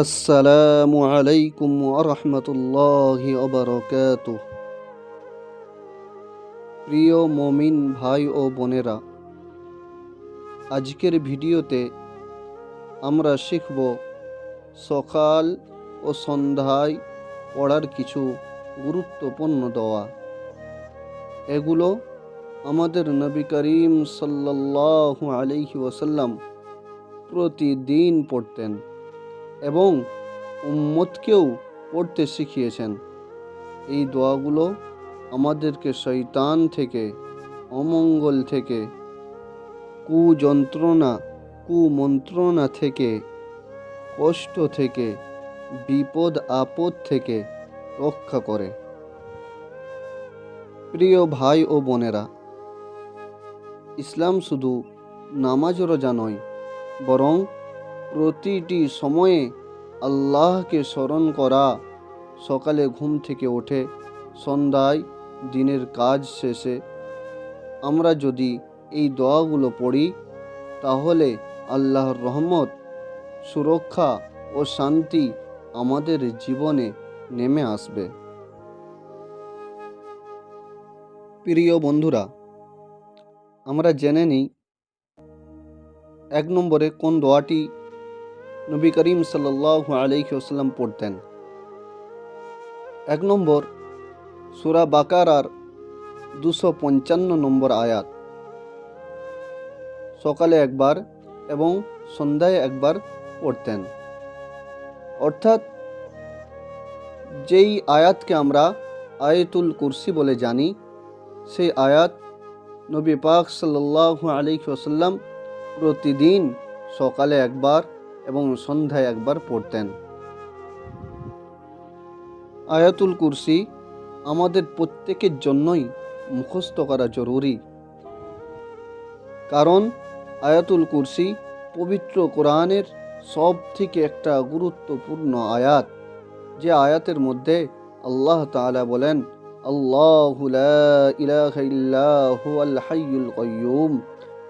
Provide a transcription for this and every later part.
আসসালামু আলাইকুম আরহামতুল্লাহ অবরকাত প্রিয় মমিন ভাই ও বোনেরা, আজকের ভিডিওতে আমরা শিখব সকাল ও সন্ধ্যায় পড়ার কিছু গুরুত্বপূর্ণ দোয়া। এগুলো আমাদের নবী করিম সাল্লাল্লাহু আলাইহি ওয়াসাল্লাম প্রতিদিন পড়তেন। এবং উম্মতকেও পড়তে শিখিয়েছেন। এই দোয়াগুলো আমাদেরকে শৈতান থেকে, অমঙ্গল থেকে, কুযন্ত্রণা, কুমন্ত্রণা থেকে, কষ্ট থেকে, বিপদ আপদ থেকে রক্ষা করে। প্রিয় ভাই ও বোনেরা, ইসলাম শুধু নামাজ রোজা নয়, বরং প্রতিটি সময়ে আল্লাহকে স্মরণ করা। সকালে ঘুম থেকে ওঠে, সন্ধ্যায় দিনের কাজ শেষে। আমরা যদি এই দোয়াগুলো পড়ি, তাহলে আল্লাহর রহমত, সুরক্ষা ও শান্তি আমাদের জীবনে নেমে আসবে। প্রিয় বন্ধুরা, আমরা জেনে নিই এক নম্বরে কোন দোয়াটি নবী করিম সাল্লাহ আলহিউসাল্লাম পড়তেন। এক নম্বর, সুরা বাকারার দুশো পঞ্চান্ন নম্বর আয়াত। সকালে একবার এবং সন্ধ্যায় একবার পড়তেন। অর্থাৎ, যেই আয়াতকে আমরা আয়াতুল কুরসি বলে জানি, সেই আয়াত নবী পাক সাল্লাহ আলহিউসাল্লাম প্রতিদিন সকালে একবার এবং সন্ধ্যায় একবার পড়তেন। আয়াতুল কুরসি আমাদের প্রত্যেকের জন্যই মুখস্থ করা জরুরি। কারণ আয়াতুল কুরসি পবিত্র কোরআনের সব থেকে একটা গুরুত্বপূর্ণ আয়াত। যে আয়াতের মধ্যে আল্লাহ তাআলা বলেন, আল্লাহ ইলাহা ইল্লা হুয়াল হাইয়ুল কাইয়ুম।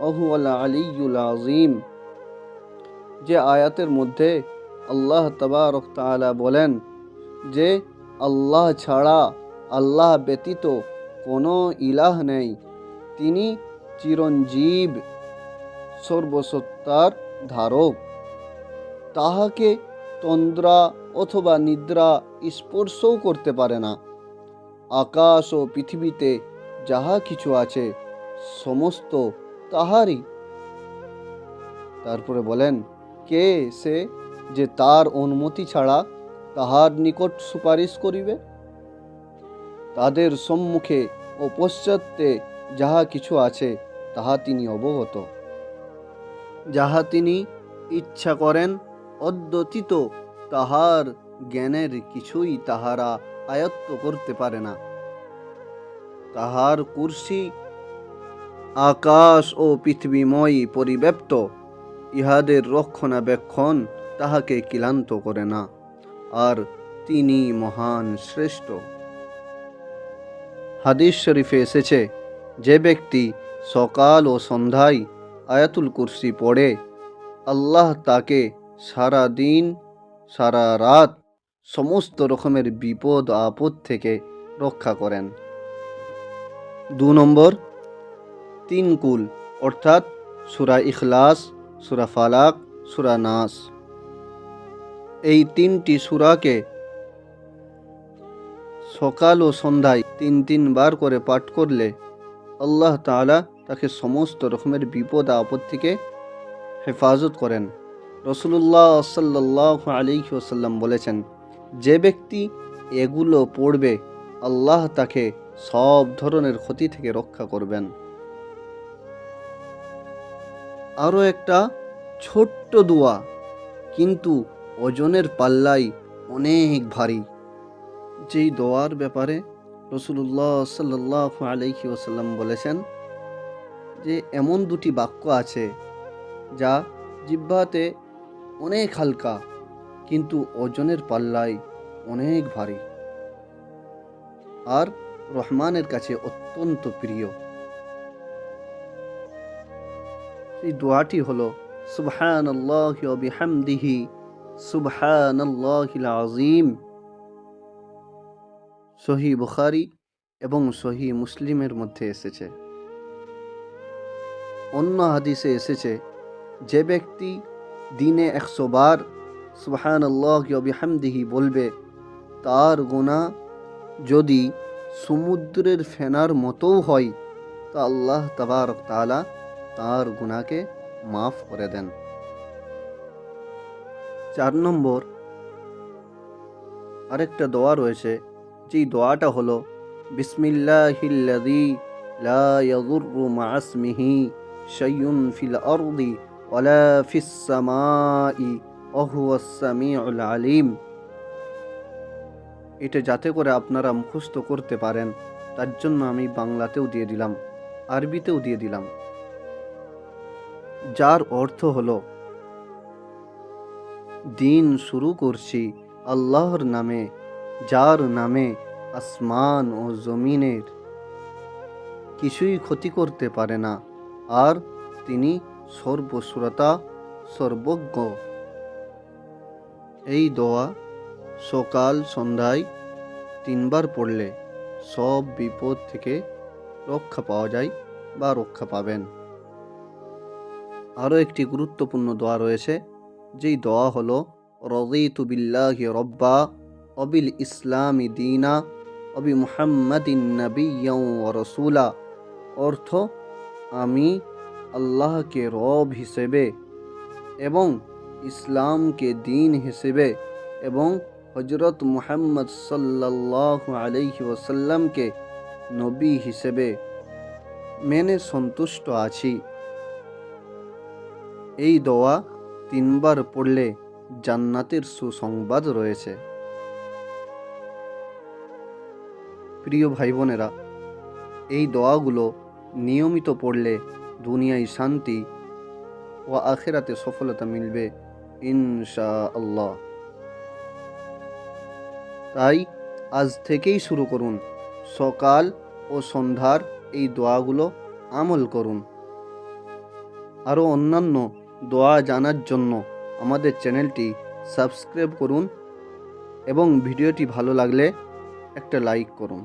অহুয়াল আজিম যে আয়াতের মধ্যে আল্লাহ তবারক তাআলা বলেন যে, আল্লাহ ছাড়া, আল্লাহ ব্যতীত কোনো ইলাহ নেই। তিনি চিরঞ্জীব, সর্বসত্তার ধারক। তাহাকে তন্দ্রা অথবা নিদ্রা স্পর্শও করতে পারে না। আকাশ ও পৃথিবীতে যাহা কিছু আছে, সমস্ত তাহারই তারপরে বলেন, কে সে যে তার অনুমতি ছাড়া তাহার নিকট সুপারিশ করিবে? তাদের সম্মুখে ও পশ্চাতে যাহা কিছু আছে, তাহা তিনি অবগত। যাহা তিনি ইচ্ছা করেন, অদ্যতীত তাহার জ্ঞানের কিছুই তাহারা আয়ত্ত করতে পারে না। তাহার কুর্সি আকাশ ও পৃথিবীময় পরিব্যাপ্ত, ইহাদের রক্ষণাবেক্ষণ তাহাকে ক্লান্ত করে না, আর তিনি মহান শ্রেষ্ঠ। হাদিস শরীফে এসেছে, যে ব্যক্তি সকাল ও সন্ধ্যায় আয়াতুল কুরসি পড়ে, আল্লাহ তাকে সারা দিন, সারা রাত সমস্ত রকমের বিপদ আপদ থেকে রক্ষা করেন। দু নম্বর তিন কুল, অর্থাৎ সুরা ইখলাস, সুরা ফালাক, সুরা নাস। এই তিনটি সুরাকে সকাল ও সন্ধ্যায় তিন তিনবার করে পাঠ করলে আল্লাহ তাআলা তাকে সমস্ত রকমের বিপদ, আপদ থেকে হেফাজত করেন। রসুল্লাহ সাল্লাহ আলী ওসাল্লাম বলেছেন, যে ব্যক্তি এগুলো পড়বে, আল্লাহ তাকে সব ধরনের ক্ষতি থেকে রক্ষা করবেন। আরও একটা ছোট্ট দোয়া, কিন্তু ওজনের পাল্লাই অনেক ভারী। যেই দোয়ার ব্যাপারে রসুল্লাহ সাল্লাহ আলহি ওসাল্লাম বলেছেন যে, এমন দুটি বাক্য আছে যা জিব্বাতে অনেক হালকা, কিন্তু ওজনের পাল্লায় অনেক ভারী। আর রহমানের কাছে অত্যন্ত প্রিয়। এই দোয়াটি হলো সুবহান বিহামদিহি সুবহান আজিম সহি বুখারি এবং সহি মুসলিমের মধ্যে এসেছে। অন্য হাদিসে এসেছে, যে ব্যক্তি দিনে একশো বার সুবহান বিহামদিহি বলবে, তার গোনা যদি সমুদ্রের ফেনার মতোও হয়, তা আল্লাহ তাবারক তাআলা তার গুণাকে মাফ করে দেন। চার নম্বর, আরেকটা দোয়া রয়েছে। যেই দোয়াটা হলো, বিসমিল্লাহিল্লাযী লা ফিল আরদি আলিম। এটা যাতে করে আপনারা মুখস্থ করতে পারেন, তার জন্য আমি বাংলাতেও দিয়ে দিলাম, আরবিতেও দিয়ে দিলাম। যার অর্থ হলো, দিন শুরু করছি আল্লাহর নামে, যার নামে আসমান ও জমিনের কিছুই ক্ষতি করতে পারে না, আর তিনি সর্বশ্রোতা, সর্বজ্ঞ। এই দোয়া সকাল সন্ধ্যায় তিনবার পড়লে সব বিপদ থেকে রক্ষা পাওয়া যায় বা রক্ষা পাবেন। আরও একটি গুরুত্বপূর্ণ দোয়া রয়েছে, যেই দোয়া হলো বিল্লাহি রব্বা, অবিল ইসলামি দিনা, অবি মুহাম্মাদিন ওয়া রসুলা। অর্থ, আমি আল্লাহকে রব হিসেবে এবং ইসলামকে দিন হিসেবে এবং হজরত মুহাম্মদ সাল্লাহ আলাইহি ওসাল্লামকে নবী হিসেবে মেনে সন্তুষ্ট আছি। এই দোয়া তিনবার পড়লে জান্নাতের সুসংবাদ রয়েছে। প্রিয় ভাই বোনেরা এই দোয়াগুলো নিয়মিত পড়লে দুনিয়ায় শান্তি ও আখেরাতে সফলতা মিলবে ইনশা আল্লাহ তাই আজ থেকেই শুরু করুন। সকাল ও সন্ধ্যার এই দোয়াগুলো আমল করুন। আরও অন্যান্য দোয়া জানার জন্য আমাদের চ্যানেলটি সাবস্ক্রাইব করুন এবং ভিডিওটি ভালো লাগলে একটা লাইক করুন।